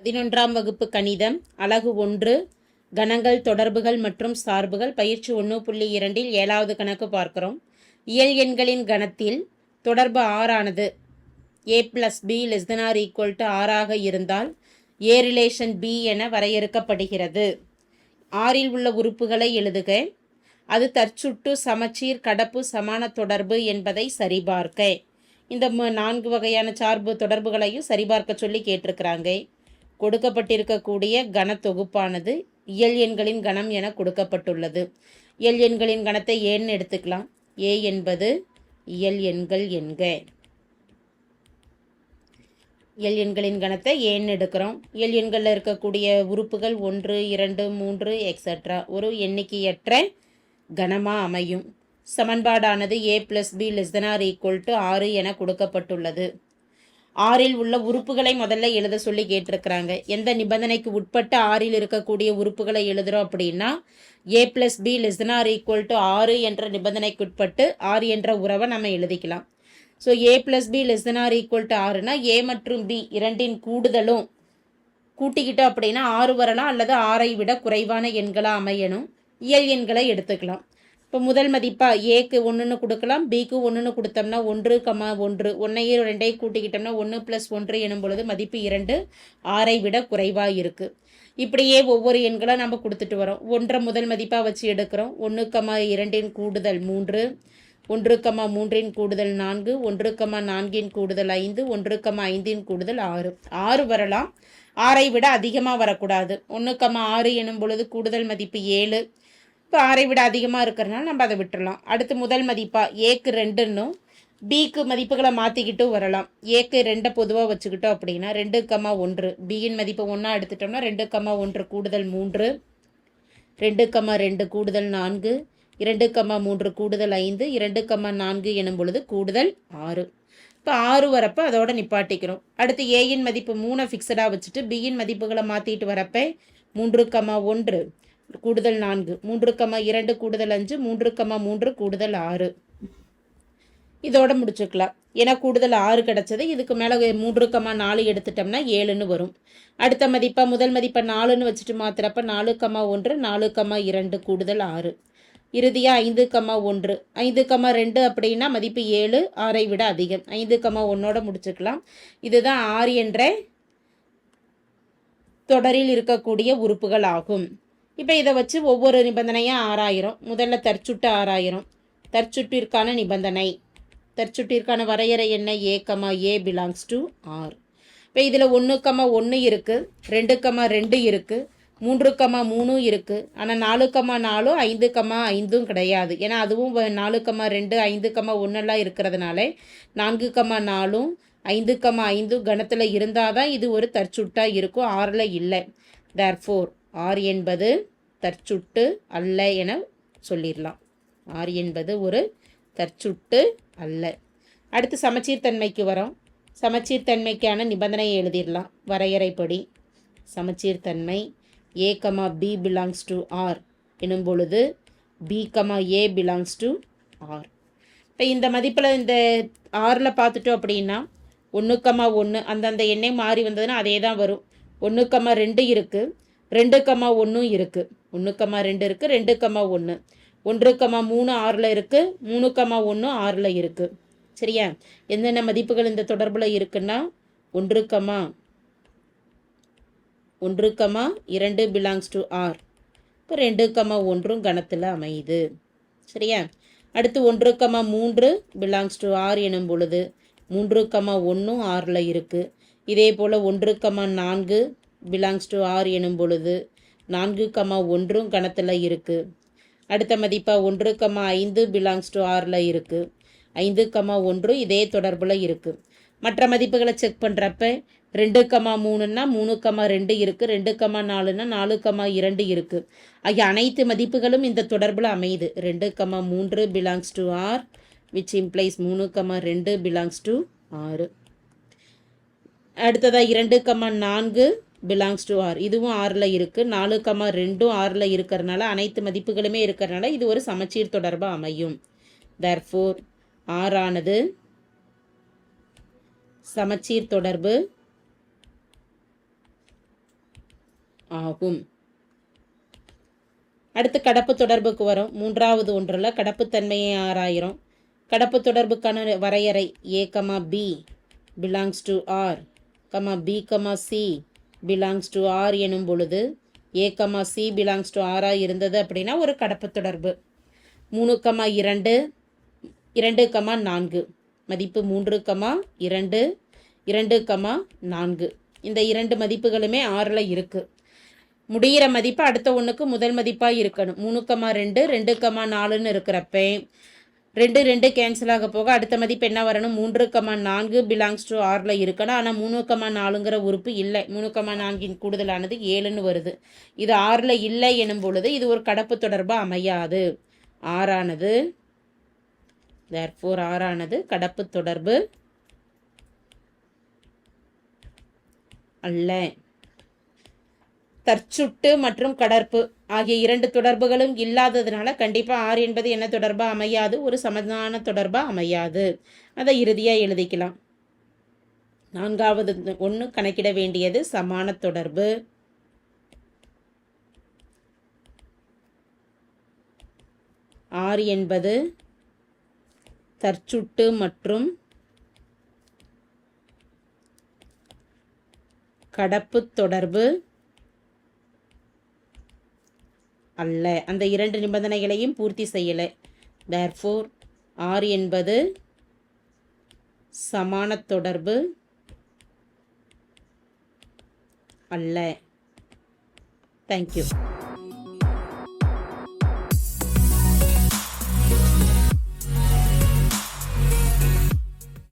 பதினொன்றாம் வகுப்பு கணிதம் அலகு ஒன்று கணங்கள் தொடர்புகள் மற்றும் சார்புகள் பயிற்சி ஒன்று புள்ளி இரண்டில் ஏழாவது கணக்கு பார்க்கிறோம். இயல் எண்களின் கணத்தில் தொடர்பு ஆறானது A plus B less than R equal to ஆறாக இருந்தால் ஏ ரிலேஷன் பி என வரையறுக்கப்படுகிறது. ஆறில் உள்ள உறுப்புகளை எழுதுக. அது தற்சுட்டு சமச்சீர் கடப்பு சமான தொடர்பு என்பதை சரிபார்க்க. இந்த நான்கு வகையான சார்பு தொடர்புகளையும் சரிபார்க்க சொல்லி கேட்டிருக்கிறாங்க. கொடுக்கப்பட்டிருக்கக்கூடிய கனத்தொகுப்பானது இயல் எண்களின் கணம் என கொடுக்கப்பட்டுள்ளது. இயல் எண்களின் கணத்தை ஏன்னு எடுத்துக்கலாம்? ஏ என்பது இயல் எண்கள் என்க. இயல் எண்களின் கணத்தை ஏன்னு எடுக்கிறோம்? இயல் எண்களில் இருக்கக்கூடிய உறுப்புகள் ஒன்று இரண்டு மூன்று எக்ஸட்ரா ஒரு எண்ணிக்கையற்ற கணமாக அமையும். சமன்பாடானது A plus B less than R equal to ஆறு என கொடுக்கப்பட்டுள்ளது. ஆறில் உள்ள உறுப்புகளை முதல்ல எழுத சொல்லி கேட்டிருக்கிறாங்க. எந்த நிபந்தனைக்கு உட்பட்டு ஆறில் இருக்கக்கூடிய உறுப்புகளை எழுதுறோம் அப்படின்னா A plus B less R equal to ஆறு என்ற நிபந்தனைக்கு உட்பட்டு ஆறு என்ற உறவை நம்ம எழுதிக்கலாம். So A plus B less than R equal to ஆறுனா ஏ மற்றும் பி இரண்டின் கூடுதலும் கூட்டிக்கிட்டோம் அப்படின்னா ஆறு வரலாம் அல்லது ஆறை விட குறைவான எண்களாக அமையணும். இயல் எண்களை எடுத்துக்கலாம். இப்போ முதல் மதிப்பாக ஏக்கு ஒன்றுன்னு கொடுக்கலாம் பிக்கு ஒன்றுன்னு கொடுத்தோம்னா ஒன்று கமா ஒன்று. ஒன்றையும் ரெண்டையும் கூட்டிக்கிட்டோம்னா ஒன்று ப்ளஸ் ஒன்று எனும் பொழுது மதிப்பு இரண்டு. ஆறை விட குறைவாக இருக்குது இப்படியே ஒவ்வொரு எண்களாக நம்ம கொடுத்துட்டு வரோம். ஒன்றை முதல் மதிப்பாக வச்சு எடுக்கிறோம். ஒன்று கமா இரண்டின் கூடுதல் மூன்று. ஒன்று கமா மூன்றின் கூடுதல் நான்கு. ஒன்று கமா நான்கின் கூடுதல் ஐந்து. ஒன்று கமா ஐந்தின் கூடுதல் ஆறு. ஆறு வரலாம். ஆறை விட அதிகமாக வரக்கூடாது. ஒன்று கமா ஆறு எனும் பொழுது கூடுதல் மதிப்பு ஏழு. இப்போ ஆறை விட அதிகமாக இருக்கிறனால நம்ம அதை விட்டுறலாம். அடுத்து முதல் மதிப்பாக ஏக்கு ரெண்டுன்னும் பிக்கு மதிப்புகளை மாற்றிக்கிட்டும் வரலாம். ஏக்கு ரெண்டை பொதுவாக வச்சுக்கிட்டோம் அப்படின்னா ரெண்டு கம்மா ஒன்று. பியின் மதிப்பை ஒன்றா எடுத்துட்டோம்னா ரெண்டு கம்மா ஒன்று கூடுதல் மூன்று. ரெண்டு கம்மா ரெண்டு கூடுதல் நான்கு. இரண்டு கம்மா மூன்று கூடுதல் ஐந்து. இரண்டு கம்மா நான்கு எனும் பொழுது கூடுதல் ஆறு. இப்போ ஆறு வரப்போ அதோட நிப்பாட்டிக்கிறோம். அடுத்து ஏயின் மதிப்பு மூணை ஃபிக்ஸடாக வச்சுட்டு பியின் மதிப்புகளை மாற்றிட்டு வரப்ப மூன்று கம்மா ஒன்று. கூடுதல் நான்கு. மூன்று கம்மா இரண்டு கூடுதல் அஞ்சு மூன்று கம்மா மூன்று கூடுதல் ஆறு. இதோட முடிச்சுக்கலாம். ஏன்னா கூடுதல் ஆறு கிடச்சது. இதுக்கு மேலே மூன்று கமா நாலு எடுத்துட்டோம்னா ஏழுன்னு வரும். அடுத்த மதிப்பாக முதல் மதிப்பை நாலுன்னு வச்சுட்டு மாத்திரப்ப நாலு கம்மா ஒன்று நாலு கம்மா இரண்டு கூடுதல் ஆறு. இறுதியாக ஐந்து கம்மா ஒன்று. ஐந்து கம்மா ரெண்டு அப்படின்னா மதிப்பு ஏழு ஆறை விட அதிகம். ஐந்து கமா ஒன்னோட முடிச்சுக்கலாம். இதுதான் ஆறு என்ற தொடரில் இருக்கக்கூடிய உறுப்புகள் ஆகும். இப்போ இதை வச்சு ஒவ்வொரு நிபந்தனையாக ஆறாயிரம். முதல்ல தற்சுட்டு ஆறாயிரம். தற்சுட்டிற்கான நிபந்தனை. தற்சுட்டிற்கான வரையறை என்ன? A comma A belongs to R இப்போ இதில் ஒன்று கமா ஒன்று இருக்குது ரெண்டு கமா ரெண்டு இருக்குது மூன்று கமா மூணும் இருக்குது ஆனால் நாலு கமா நாலும் ஐந்து கமா ஐந்தும் கிடையாது. ஏன்னா அதுவும் வ- நாலு கமா ரெண்டு ஐந்து கமா ஒன்றெல்லாம் இருக்கிறதுனால நான்கு கமா நாலும் ஐந்து கமா ஐந்தும் கணத்தில் இருந்தால் தான் இது ஒரு தற்சுட்டாக இருக்கும். ஆறில் இல்லை. தேர் ஃபோர் ஆர் என்பது தற்சுட்டு அல்ல என சொல்லிடலாம் ஆர் என்பது ஒரு தற்சுட்டு அல்ல. அடுத்து சமச்சீர் தன்மைக்கு வரோம். சமச்சீர் தன்மைக்கான நிபந்தனையை எழுதிடலாம் வரையறைப்படி சமச்சீர் தன்மை A comma B belongs to R எனும் பொழுது B comma A belongs to R இப்போ இந்த மதிப்பில் இந்த ஆறில் பார்த்துட்டோம் அப்படின்னா ஒன்று கமா ஒன்று அந்தந்த எண்ணெய் மாறி வந்ததுன்னா அதே தான் வரும். ஒன்று கமா ரெண்டு இருக்குது ரெண்டு கமா ஒன்றும் இருக்குது ஒன்று கம்மா ரெண்டு இருக்குது ரெண்டு கமா ஒன்று ஒன்று கமா மூணு ஆறில் இருக்குது மூணு கமா ஒன்று ஆறில் இருக்குது சரியா? என்னென்ன மதிப்புகள் இந்த தொடர்பில் இருக்குன்னா ஒன்று கமா ஒன்று கமா இரண்டு பிலாங்ஸ் டு ஆர் இப்போ ரெண்டு கமா ஒன்றும் கணத்தில் அமையுது. சரியா? அடுத்து ஒன்று கமா மூன்று பிலாங்ஸ் டு ஆர் எனும் பொழுது மூன்று கமா ஒன்றும் ஆறில் இருக்குது இதே போல் ஒன்று கமா நான்கு பிலாங்ஸ் டு ஆர் எனும் பொழுது நான்கு கமா ஒன்றும் கணத்தில் இருக்குது அடுத்த மதிப்பாக ஒன்று கமா ஐந்து பிலாங்ஸ் டு ஆரில் இருக்குது ஐந்து கமா ஒன்று இதே தொடர்பில் இருக்குது மற்ற மதிப்புகளை செக் பண்ணுறப்ப ரெண்டு கமா மூணுன்னா மூணு கமா ரெண்டு இருக்குது ரெண்டு கமா நாலுன்னா நாலு கமா இரண்டு இருக்குது ஆகிய அனைத்து மதிப்புகளும் இந்த தொடர்பில் அமையுது. ரெண்டு கமா மூன்று belongs to R which implies மூணு கமா ரெண்டு பிலாங்ஸ் டு ஆறு. அடுத்ததாக இரண்டு கமா நான்கு பிலாங்ஸ் டு ஆர் இதுவும் ஆறில் இருக்குது நாலு கமா ரெண்டும் ஆறில் இருக்கிறனால அனைத்து மதிப்புகளுமே இருக்கிறனால இது ஒரு சமச்சீர் தொடர்பாக அமையும். தர்ஃபோர் ஆறானது சமச்சீர் தொடர்பு ஆகும். அடுத்து கடப்பு தொடர்புக்கு வரும். மூன்றாவது ஒன்றில் கடப்புத்தன்மையை ஆறாயிரம் கடப்பு தொடர்புக்கான வரையறை A comma B belongs to R comma B comma C belongs to R எனும் பொழுது A comma C belongs to ஆராக இருந்தது அப்படின்னா ஒரு கடப்பு தொடர்பு. மூணு கமா இரண்டு இரண்டு கமா நான்கு. மதிப்பு மூன்று கமா இரண்டு இரண்டு கமா நான்கு. இந்த இரண்டு மதிப்புகளுமே ஆறில் இருக்குது முடிகிற மதிப்பு அடுத்த ஒன்றுக்கு முதல் மதிப்பாக இருக்கணும். மூணு கமா ரெண்டு ரெண்டு கமா நாலுன்னு இருக்கிறப்ப ரெண்டு ரெண்டு கேன்சல் ஆக போக அடுத்த மதிப்பு என்ன வரணும்? மூன்று கமா நான்கு பிலாங்ஸ் டு ஆறில் இருக்கணும். ஆனால் மூணு கமா நாலுங்கிற உறுப்பு இல்லை. மூணு கமா நான்கின் கூடுதலானது ஏழுன்னு வருது. இது ஆறில் இல்லை எனும் பொழுது இது ஒரு கடப்பு தொடர்பாக அமையாது. ஆறானது தேர்ஃபோர் ஆறானது கடப்பு தொடர்பு அல்ல. தற்சுட்டு மற்றும் கடற்பு. ஆகிய இரண்டு தொடர்புகளும் இல்லாததுனால கண்டிப்பாக ஆர் என்பது என்ன தொடர்பாக அமையாது? ஒரு சமதான தொடர்பாக அமையாது. அதை இறுதியாக எழுதிக்கலாம். நான்காவது ஒன்று கணக்கிட வேண்டியது சமான தொடர்பு. ஆர் என்பது தற்சுட்டு மற்றும் கடப்பு தொடர்பு. அல்ல. அந்த இரண்டு நிபந்தனைகளையும் பூர்த்தி செய்யலை. தேர்ஃபோர் ஆர் என்பது சமான தொடர்பு அல்ல. தேங்க்யூ